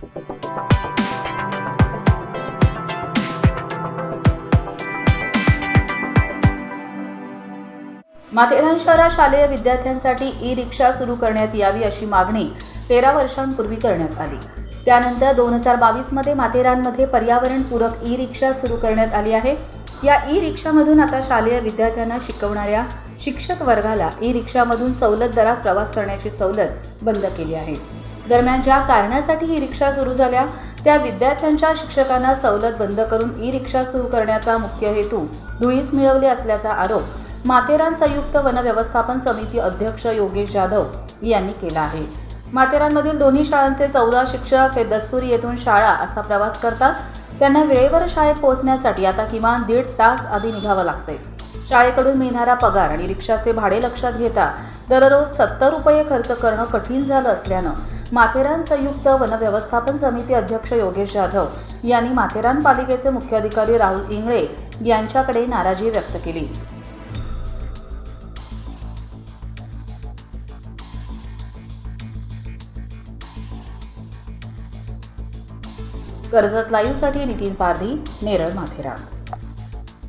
माथेरान शहरात शालेय विद्यार्थ्यांसाठी ई रिक्षा सुरू करण्यात यावी अशी मागणी तेरा वर्षांपूर्वी करण्यात आली. त्यानंतर दोन हजार बावीसमध्ये माथेरानमध्ये पर्यावरणपूरक ई रिक्षा सुरू करण्यात आली आहे. या ई रिक्षामधून आता शालेय विद्यार्थ्यांना शिकवणाऱ्या शिक्षक वर्गाला ई रिक्षामधून सवलत दरात प्रवास करण्याची सवलत बंद केली आहे. दरम्यान ज्या कारणासाठी ही रिक्षा सुरू झाल्या त्या विद्यार्थ्यांच्या शिक्षकांना सवलत बंद करून ई रिक्षा सुरू करण्याचा मुख्य हेतू धुळीस मिळवले असल्याचा आरोप माथेरान संयुक्त वन व्यवस्थापन समिती अध्यक्ष योगेश जाधव यांनी केला आहे. माथेरानमधील दोन्ही शाळांचे चौदा शिक्षक हे दस्तुरी येथून शाळा असा प्रवास करतात. त्यांना वेळेवर शाळेत पोहोचण्यासाठी आता किमान दीड तास आधी निघावं लागते शाळेकडून मिळणारा पगार आणि रिक्षाचे भाडे लक्षात घेता दररोज सत्तर रुपये खर्च करणं कठीण झालं असल्यानं माथेरान संयुक्त वन व्यवस्थापन समिती अध्यक्ष योगेश जाधव यांनी माथेरान पालिकेचे मुख्याधिकारी राहुल इंगळे यांच्याकडे नाराजी व्यक्त केली. कर्जत लाईव्हसाठी नितीन पारधी नेरळ माथेरान.